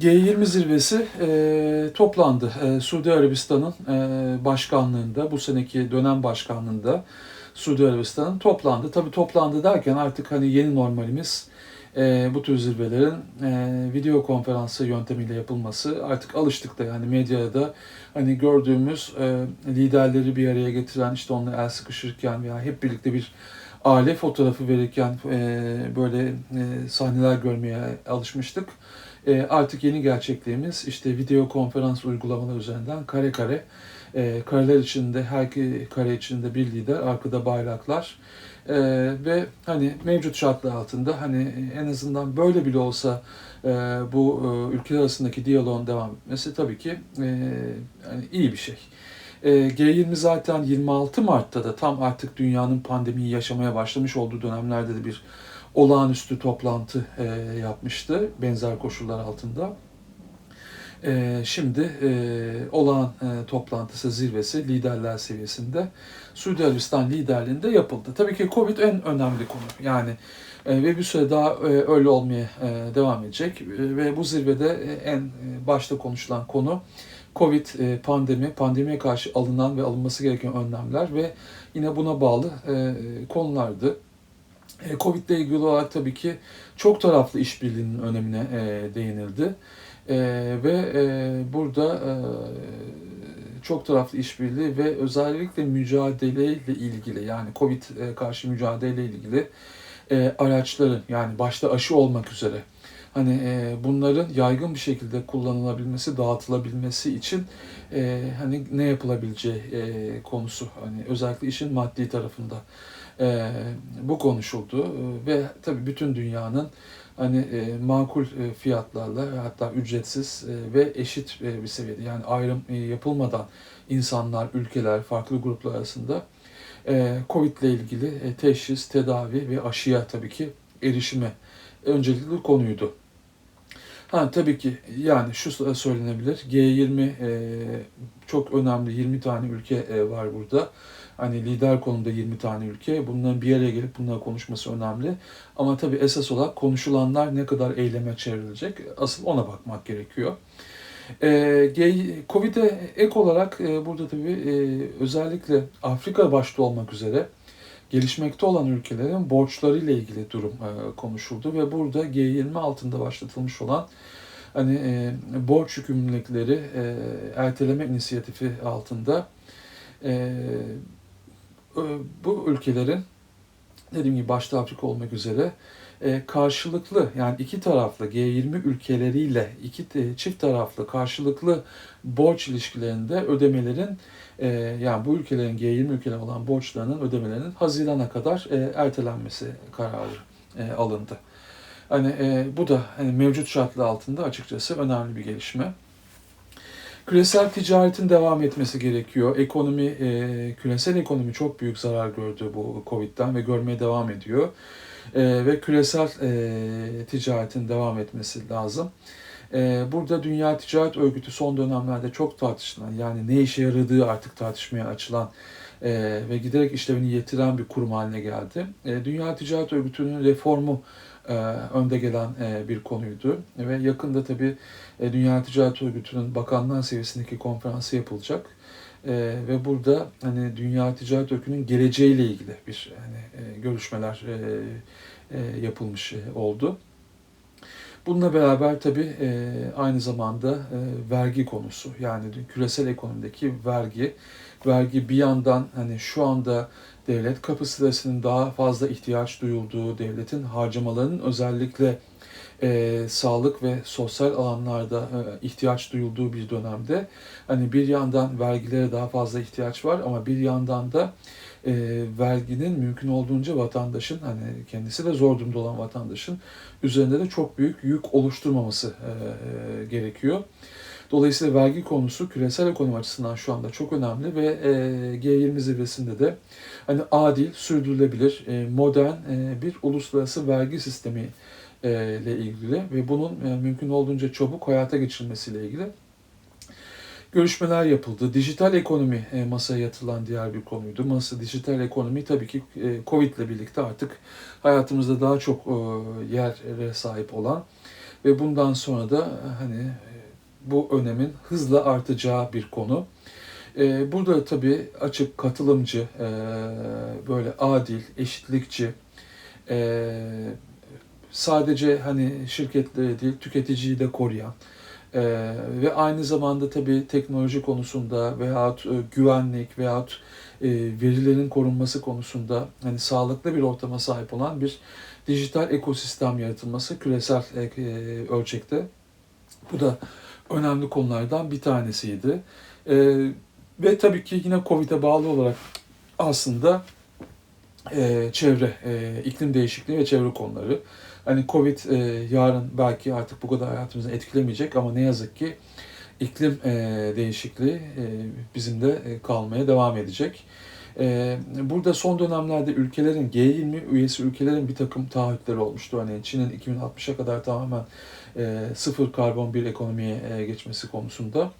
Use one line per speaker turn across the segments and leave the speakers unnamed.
G20 zirvesi e, toplandı. E, Suudi Arabistan'ın e, başkanlığında, bu seneki dönem başkanlığında Suudi Arabistan'ın toplandı. Tabii toplandı derken artık hani yeni normalimiz e, bu tür zirvelerin e, video konferansı yöntemiyle yapılması. Artık alıştık da yani medyada hani gördüğümüz e, liderleri bir araya getiren işte onunla el sıkışırken veya hep birlikte bir aile fotoğrafı verirken e, böyle e, sahneler görmeye alışmıştık. E, artık yeni gerçekliğimiz işte video konferans uygulamalar üzerinden kare kare e, kareler içinde her iki kare içinde bir lider arkada bayraklar e, ve hani mevcut şartlar altında hani en azından böyle bile olsa e, bu e, ülkeler arasındaki diyaloğun devam etmesi tabii ki e, yani iyi bir şey. E, G20 zaten 26 Mart'ta da tam artık dünyanın pandemiyi yaşamaya başlamış olduğu dönemlerde de bir olağanüstü toplantı e, yapmıştı benzer koşullar altında. E, şimdi e, olağan e, toplantısı zirvesi liderler seviyesinde Suudi Arabistan liderliğinde yapıldı. Tabii ki Covid en önemli konu. Yani e, ve bir süre daha e, öyle olmaya e, devam edecek. E, ve bu zirvede e, en e, başta konuşulan konu Covid e, pandemi, pandemiye karşı alınan ve alınması gereken önlemler ve yine buna bağlı e, konulardı. E, Covid ile ilgili olarak tabii ki çok taraflı işbirliğinin önemine e, değinildi. E, ve e, burada e, çok taraflı işbirliği ve özellikle mücadeleyle ilgili yani Covid e, karşı mücadeleyle ilgili e, araçların yani başta aşı olmak üzere hani e, bunların yaygın bir şekilde kullanılabilmesi, dağıtılabilmesi için e, hani ne yapılabileceği e, konusu. Hani özellikle işin maddi tarafında e, bu konuşuldu. E, ve tabii bütün dünyanın hani e, makul e, fiyatlarla hatta ücretsiz e, ve eşit e, bir seviyede. Yani ayrım e, yapılmadan insanlar, ülkeler, farklı gruplar arasında e, Covid ile ilgili e, teşhis, tedavi ve aşıya tabii ki erişime öncelikli konuydu. Ha tabii ki yani şu söylenebilir. G20 e, çok önemli 20 tane ülke e, var burada. Hani lider konumda 20 tane ülke. Bunların bir araya gelip bunları konuşması önemli. Ama tabii esas olarak konuşulanlar ne kadar eyleme çevrilecek asıl ona bakmak gerekiyor. E, Covid'e ek olarak e, burada tabii e, özellikle Afrika başta olmak üzere gelişmekte olan ülkelerin borçları ile ilgili durum e, konuşuldu ve burada G20 altında başlatılmış olan hani e, borç yükümlülükleri e, erteleme inisiyatifi altında e, bu ülkelerin dediğim gibi başta Afrika olmak üzere e, karşılıklı yani iki taraflı G20 ülkeleriyle iki e, çift taraflı karşılıklı borç ilişkilerinde ödemelerin e, yani bu ülkelerin G20 ülkeler olan borçlarının ödemelerinin Haziran'a kadar ertelenmesi kararı alındı. Hani bu da hani mevcut şartlar altında açıkçası önemli bir gelişme. Küresel ticaretin devam etmesi gerekiyor. Ekonomi, e, küresel ekonomi çok büyük zarar gördü bu Covid'den ve görmeye devam ediyor. E, ve küresel e, ticaretin devam etmesi lazım. E, burada Dünya Ticaret Örgütü son dönemlerde çok tartışılan, yani ne işe yaradığı artık tartışmaya açılan e, ve giderek işlevini yitiren bir kurum haline geldi. E, Dünya Ticaret Örgütü'nün reformu önde gelen e, bir konuydu. Ve yakında tabii e, Dünya Ticaret Örgütü'nün bakanlar seviyesindeki konferansı yapılacak. Ve burada hani Dünya Ticaret Örgütü'nün geleceğiyle ilgili bir hani, görüşmeler yapılmış oldu. Bununla beraber tabii aynı zamanda vergi konusu yani küresel ekonomideki vergi, vergi bir yandan hani şu anda devlet kapasitesinin daha fazla ihtiyaç duyulduğu, devletin harcamalarının özellikle e, sağlık ve sosyal alanlarda e, ihtiyaç duyulduğu bir dönemde hani bir yandan vergilere daha fazla ihtiyaç var ama bir yandan da e, verginin mümkün olduğunca vatandaşın hani kendisi de zor durumda olan vatandaşın üzerinde de çok büyük yük oluşturmaması e, e, gerekiyor. Dolayısıyla vergi konusu küresel ekonomi açısından şu anda çok önemli ve e, G20 zirvesinde de hani adil, sürdürülebilir, e, modern e, bir uluslararası vergi sistemi ile ilgili ve bunun mümkün olduğunca çabuk hayata geçirilmesiyle ilgili görüşmeler yapıldı. Dijital ekonomi masaya yatırılan diğer bir konuydu. Masa dijital ekonomi tabii ki Covid ile birlikte artık hayatımızda daha çok e, yere sahip olan ve bundan sonra da hani bu önemin hızla artacağı bir konu. E, burada tabii açık, katılımcı, e, böyle adil, eşitlikçi, e, sadece hani şirketleri değil tüketiciyi de koruyan e, ve aynı zamanda tabii teknoloji konusunda veyahut güvenlik veyahut verilerin korunması konusunda hani sağlıklı bir ortama sahip olan bir dijital ekosistem yaratılması küresel ölçekte. Bu da önemli konulardan bir tanesiydi. E, ve tabii ki yine Covid'e bağlı olarak aslında e, çevre, e, iklim değişikliği ve çevre konuları. Hani Covid e, yarın belki artık bu kadar hayatımızı etkilemeyecek ama ne yazık ki iklim e, değişikliği e, bizim de e, kalmaya devam edecek. E, burada son dönemlerde ülkelerin, G20 üyesi ülkelerin bir takım taahhütleri olmuştu. Hani Çin'in 2060'a kadar tamamen e, sıfır karbon bir ekonomiye e, geçmesi konusunda.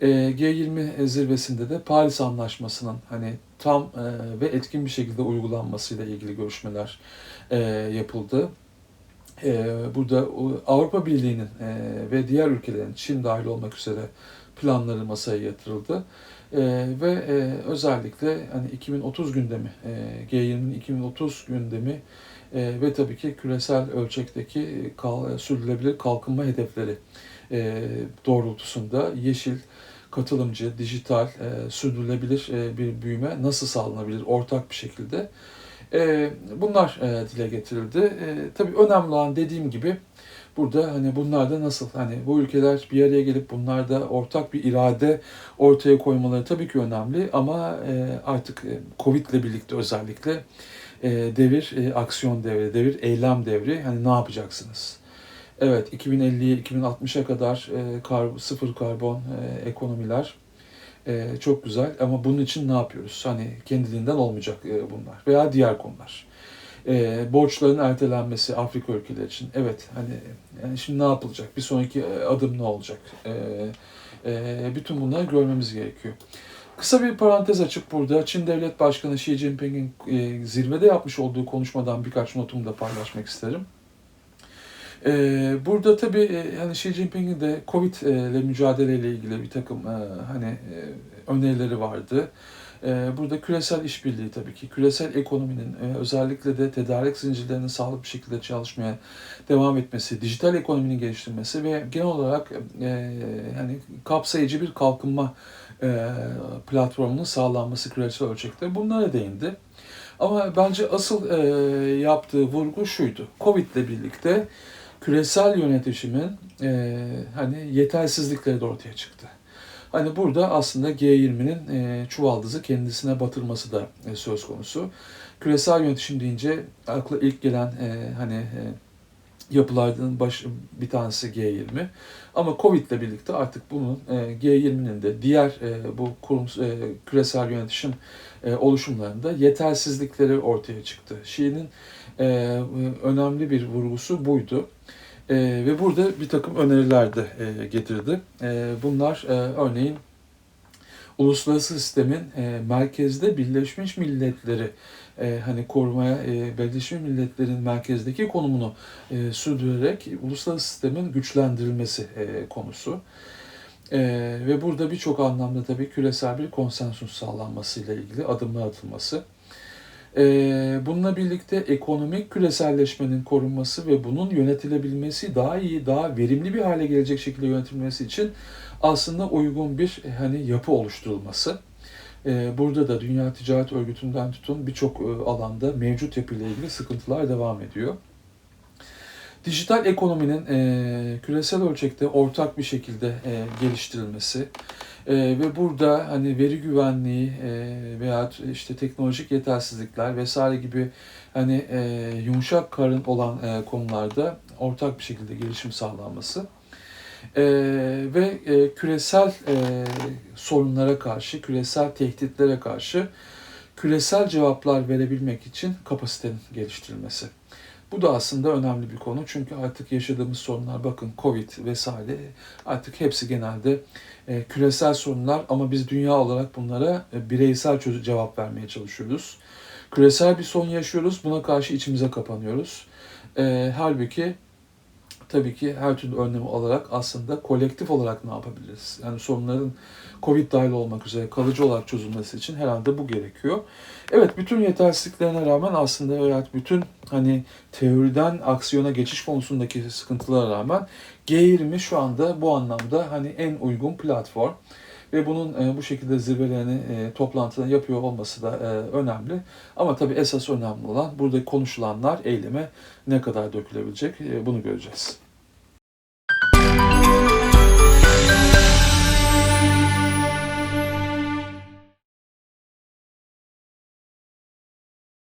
E, G20 zirvesinde de Paris Anlaşması'nın hani tam ve etkin bir şekilde uygulanmasıyla ilgili görüşmeler yapıldı. Burada Avrupa Birliği'nin ve diğer ülkelerin, Çin dahil olmak üzere planları masaya yatırıldı. E, ve e, özellikle hani 2030 gündemi, e, G20'nin 2030 gündemi e, ve tabii ki küresel ölçekteki kal, sürdürülebilir kalkınma hedefleri e, doğrultusunda yeşil, katılımcı, dijital, e, sürdürülebilir e, bir büyüme nasıl sağlanabilir ortak bir şekilde? E, bunlar e, dile getirildi. E, tabii önemli olan dediğim gibi burada hani bunlar da nasıl hani bu ülkeler bir araya gelip bunlarda ortak bir irade ortaya koymaları tabii ki önemli ama e, artık e, Covid ile birlikte özellikle e, devir aksiyon devri, devir eylem devri hani ne yapacaksınız? Evet 2050'ye 2060'a kadar kar, sıfır karbon ekonomiler e, çok güzel ama bunun için ne yapıyoruz? Hani kendiliğinden olmayacak e, bunlar veya diğer konular. E, borçların ertelenmesi Afrika ülkeleri için. Evet hani yani şimdi ne yapılacak? Bir sonraki e, adım ne olacak? E, e, bütün bunları görmemiz gerekiyor. Kısa bir parantez açıp burada Çin Devlet Başkanı Xi Jinping'in e, zirvede yapmış olduğu konuşmadan birkaç notumu da paylaşmak isterim. Ee, burada tabii e, yani Xi Jinping'in de Covid e, ile mücadeleyle ilgili bir takım e, hani e, önerileri vardı. E, burada küresel işbirliği tabii ki, küresel ekonominin e, özellikle de tedarik zincirlerinin sağlıklı bir şekilde çalışmaya devam etmesi, dijital ekonominin geliştirilmesi ve genel olarak e, hani kapsayıcı bir kalkınma e, platformunun sağlanması küresel ölçekte bunlara değindi. Ama bence asıl e, yaptığı vurgu şuydu. Covid ile birlikte küresel yönetişimin e, hani yetersizlikleri de ortaya çıktı. Hani burada aslında G20'nin e, çuvaldızı kendisine batırması da e, söz konusu. Küresel yönetişim deyince akla ilk gelen e, hani e, yapılardan baş, bir tanesi G20. Ama Covid ile birlikte artık bunun e, G20'nin de diğer bu kurum, küresel yönetişim oluşumlarında yetersizlikleri ortaya çıktı. Şii'nin önemli bir vurgusu buydu. E, ve burada bir takım öneriler de e, getirdi. E, bunlar e, örneğin uluslararası sistemin e, merkezde Birleşmiş Milletleri e, hani korumaya e, Birleşmiş Milletler'in merkezdeki konumunu e, sürdürerek uluslararası sistemin güçlendirilmesi e, konusu. E, ve burada birçok anlamda tabii küresel bir konsensus sağlanmasıyla ilgili adımlar atılması. Ee, bununla birlikte ekonomik küreselleşmenin korunması ve bunun yönetilebilmesi daha iyi, daha verimli bir hale gelecek şekilde yönetilmesi için aslında uygun bir hani yapı oluşturulması. Ee, burada da Dünya Ticaret Örgütü'nden tutun birçok e, alanda mevcut yapıyla ilgili sıkıntılar devam ediyor. Dijital ekonominin e, küresel ölçekte ortak bir şekilde e, geliştirilmesi, e, ve burada hani veri güvenliği e, veya işte teknolojik yetersizlikler vesaire gibi hani e, yumuşak karın olan e, konularda ortak bir şekilde gelişim sağlanması e, ve e, küresel e, sorunlara karşı, küresel tehditlere karşı küresel cevaplar verebilmek için kapasitenin geliştirilmesi. Bu da aslında önemli bir konu çünkü artık yaşadığımız sorunlar bakın Covid vesaire artık hepsi genelde e, küresel sorunlar ama biz dünya olarak bunlara e, bireysel çözü cevap vermeye çalışıyoruz. Küresel bir sorun yaşıyoruz buna karşı içimize kapanıyoruz. E, halbuki tabii ki her türlü önlemi alarak aslında kolektif olarak ne yapabiliriz? Yani sorunların Covid dahil olmak üzere kalıcı olarak çözülmesi için herhalde bu gerekiyor. Evet bütün yetersizliklerine rağmen aslında veya bütün hani teoriden aksiyona geçiş konusundaki sıkıntılara rağmen G20 şu anda bu anlamda hani en uygun platform ve bunun e, bu şekilde zirvelerini e, toplantıda yapıyor olması da e, önemli. Ama tabii esas önemli olan burada konuşulanlar eyleme ne kadar dökülebilecek e, bunu göreceğiz.